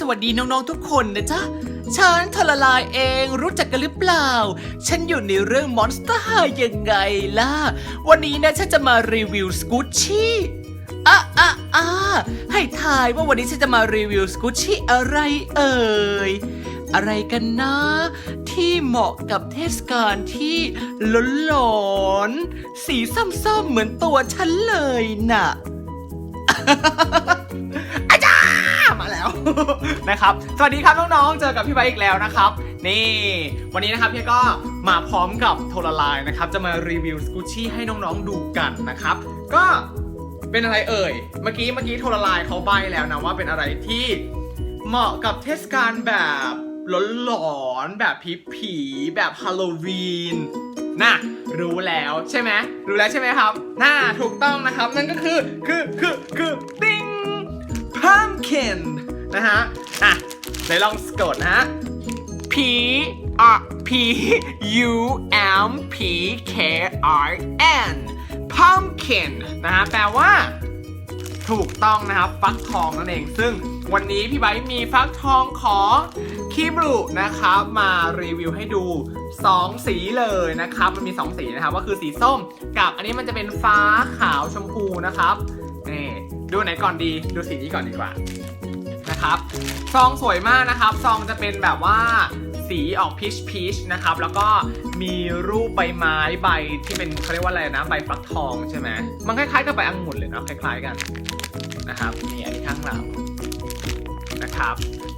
สวัสดีน้องๆทุกคนนะจ๊ะ ฉันทรลายเองรู้จักกันหรือเปล่า ฉันอยู่ในเรื่อง Monster High ยังไงล่ะ วันนี้นะฉันจะมารีวิวสกูชี่อะอะอะให้ทายว่าวันนี้ฉันจะมารีวิวสกูชี่อะไรเอ่ยอะไรกันนะ ที่เหมาะกับเทศกาลที่หลอนๆสีส้มๆเหมือนตัวฉันเลยน่ะ นะครับสวัสดีครับน้องๆเจอกับพี่ไบอีกแล้วนะครับ นี่ วันนี้นะครับพี่ก็มาพร้อมกับโทรไลน์นะครับ จะมารีวิวสกูชี่ให้น้องๆดูกันนะครับ ก็เป็นอะไรเอ่ย เมื่อกี้เมื่อกี้โทรไลน์เขาใบแล้วนะว่าเป็นอะไรที่เหมาะกับเทศกาลแบบหลอนๆแบบผีผีแบบฮาโลวีนน่ะรู้แล้วใช่ไหมรู้แล้วใช่ไหมครับ น่าถูกต้องนะครับ นั่นก็คือคือคือคือปิ้ง pumpkin นะฮะ อะไหนลองสะกดนะฮะ P R P U M P K R N pumpkin นะฮะ แปลว่า ถูกต้องนะครับ ฟักทองนั่นเอง ซึ่งวันนี้พี่ไบร์มีฟักทองของคีบรูนะครับ มารีวิวให้ดู 2 สีเลยนะครับ มันมี 2 สีนะครับก็คือสีส้มกับอันนี้มันจะเป็นฟ้าขาวชมพูนะครับนี่ดูไหนก่อนดี ดูสีนี้ก่อนดีกว่า นะครับ ซองสวยมากนะครับ ซองจะเป็นแบบว่าสีออกพีชพีชนะครับ แล้วก็มีรูปใบไม้ใบที่เป็นเขาเรียกว่าอะไรนะ ใบฟักทองใช่ไหมมันคล้ายๆกับใบองุ่นเลยเนาะคล้ายๆกันนะครับนี่อันนี้ข้างหลังนะครับ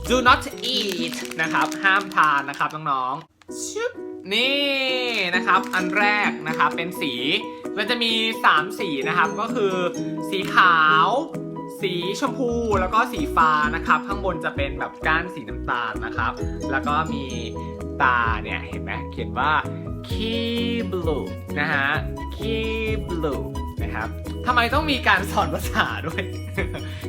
do not eat นะครับ ห้ามทานนะครับน้องๆชึบนี่นะครับ อันแรกนะครับเป็นสีมันจะมี 3 สีนะครับ ก็คือสีขาว สีชมพูแล้วก็สีฟ้านะครับ ข้างบนจะเป็นแบบก้านสีน้ำตาลนะครับ แล้วก็มีตาเนี่ยเห็นไหมเขียนว่า key blue นะฮะ key blue นะครับทำไมต้องมีการสอนภาษาด้วย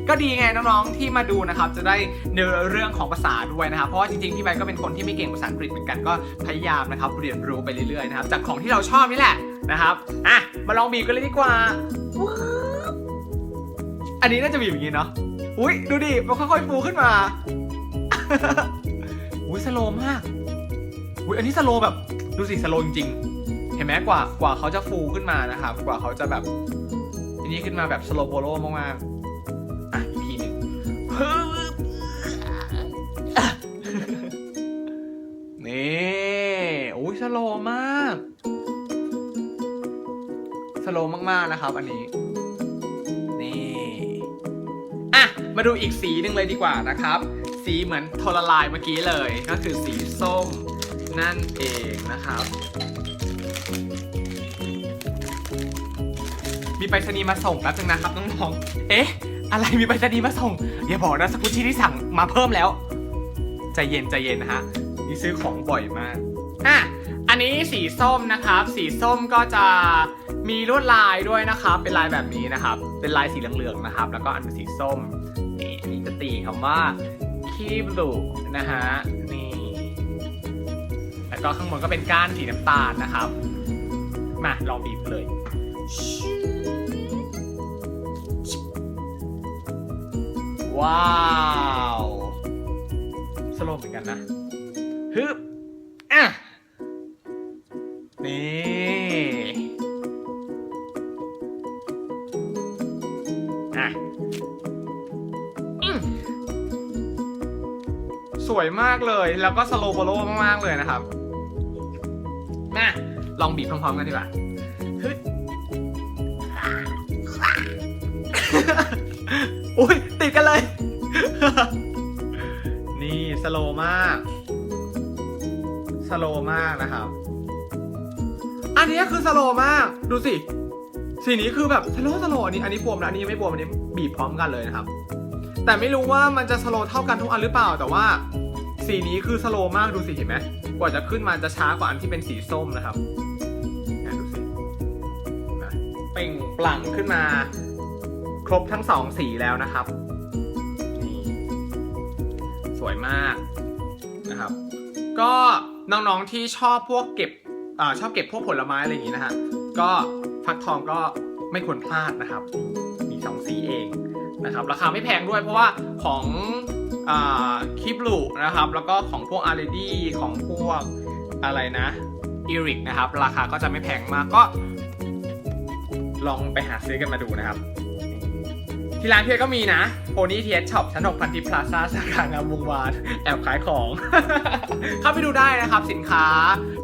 ก็ดีไงน้องๆที่มาดูนะครับ จะได้ในเรื่องของภาษาด้วยนะครับ เพราะว่าจริงๆพี่ใบก็เป็นคนที่ไม่เก่งภาษาอังกฤษเหมือนกันก็พยายามนะครับเรียนรู้ไปเรื่อยๆนะครับจากของที่เราชอบนี่แหละนะครับอะมาลองบีบกันเลยดีกว่า อันนี้น่าจะบีบอย่างนี้เนาะอุ้ยดูดิมันค่อยๆฟูขึ้นมาอุ้ยสโลมากอุ้ยอันนี้สโลแบบดูสิสโลจริงๆเห็นไหมกว่ากว่าเขาจะฟูขึ้นมานะครับ กว่าเขาจะแบบทีนี้ขึ้นมาแบบสโลโบโลมากๆอะอีกทีหนึ่งนี่โอ้ยสโลมากสโลมากๆนะครับ อันนี้ มาดูอีกสีหนึ่งเลยดีกว่านะครับ สีเหมือนโทรลายเมื่อกี้เลย ก็คือสีส้มนั่นเองนะครับ มีไปรษณีย์มาส่งแป๊บนึงนะครับน้องๆ เอ๊ะ อะไรมีไปรษณีย์มาส่งอย่าบอกนะสกุชชี่ที่สั่งมาเพิ่มแล้ว ใจเย็นใจเย็นนะฮะ นี่ซื้อของบ่อยมาก อะ อันนี้สีส้มนะครับ สีส้มก็จะมีลวดลายด้วยนะครับ เป็นลายแบบนี้นะครับ เป็นลายสีเหลืองๆนะครับ แล้วก็อันเป็นสีส้ม ตีคำว่า key blue นะฮะนี่แล้วก็ข้างบนก็เป็นก้านสีน้ำตาลนะครับ มาลองบีบเลยว้าวสโลว์เหมือนกันนะฮึบอะนี่อะ สวยมากเลยแล้วก็สโลโบโลมากๆเลยนะครับมาลองบีบพร้อมๆกันดีกว่าฮึอุ้ยติดกันเลย นี่สโลว์มาก สโลว์มากนะครับ อันนี้คือสโลว์มาก ดูสิ สีนี้คือแบบสโลว์สโลว์อันนี้ อันนี้บวมแล้วอันนี้ยังไม่บวมอันนี้บีบพร้อมกันเลยนะครับ แต่ไม่รู้ว่ามันจะสโลเท่ากันทุกอันหรือเปล่า แต่ว่าสีนี้คือสโลมากดูสิเห็นไหมกว่าจะขึ้นมาจะช้ากว่าอันที่เป็นสีส้มนะครับดูสิเป่งปลั่งขึ้นมา ครบทั้งสองสีแล้วนะครับนี่สวยมากนะครับ ก็น้องๆที่ชอบพวกเก็บอชอบเก็บพวกผลไม้อะไรอย่างนี้นะฮะก็ฟักทองก็ไม่ควรพลาดนะครับ มีสองสีเอง นะครับราคาไม่แพงด้วยเพราะว่าของอคิปลูนะครับแล้วก็ของพวกอาร์ดีของพวกอะไรนะอีริกนะครับ ราคาก็จะไม่แพงมากก็ ลองไปหาซื้อกันมาดูนะครับ ที่ร้านเพียก็มีนะโพนี่เทียช็อปชั้นหกพันทิพลาซ่าสาขางามวงวานแอบขายของ เข้าไปดูได้นะครับสินค้า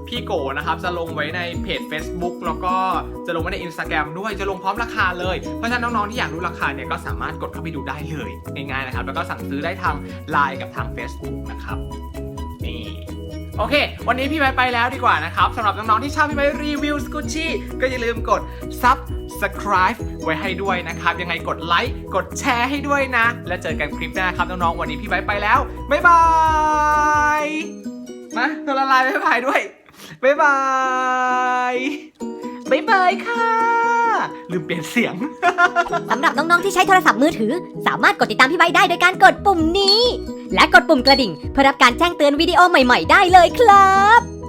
พี่โกนะครับ จะลงไว้ในเพจ Facebook แล้วก็จะลงไว้ใน Instagram ด้วยจะลงพร้อมราคาเลย เพราะฉะนั้นน้องๆที่อยากรู้ราคาเนี่ยก็สามารถกดเข้าไปดูได้เลยง่ายๆนะครับ แล้วก็สั่งซื้อได้ทาง Line กับทาง Facebook นะครับนี่โอเค วันนี้พี่ไบร์ทไปแล้วดีกว่านะครับสำหรับน้องๆที่ชอบพี่ไบร์ทรีวิวสกูชี่ก็อย่าลืมกดซับ subscribe ไว้ให้ด้วยนะครับ ยังไงกดไลค์กดแชร์ให้ด้วยนะ แล้วเจอกันคลิปหน้าครับน้องๆวันนี้พี่ไบไปแล้วบ๊ายบายมาตัวละลายบ๊ายบายด้วยบ๊ายบายบ๊ายบายค่ะลืมเปลี่ยนเสียง สำหรับน้อง ๆ ที่ใช้โทรศัพท์มือถือ สามารถกดติดตามพี่ไวได้โดยการกดปุ่มนี้ และกดปุ่มกระดิ่ง เพื่อรับการแจ้งเตือนวิดีโอใหม่ ๆ ได้เลยครับ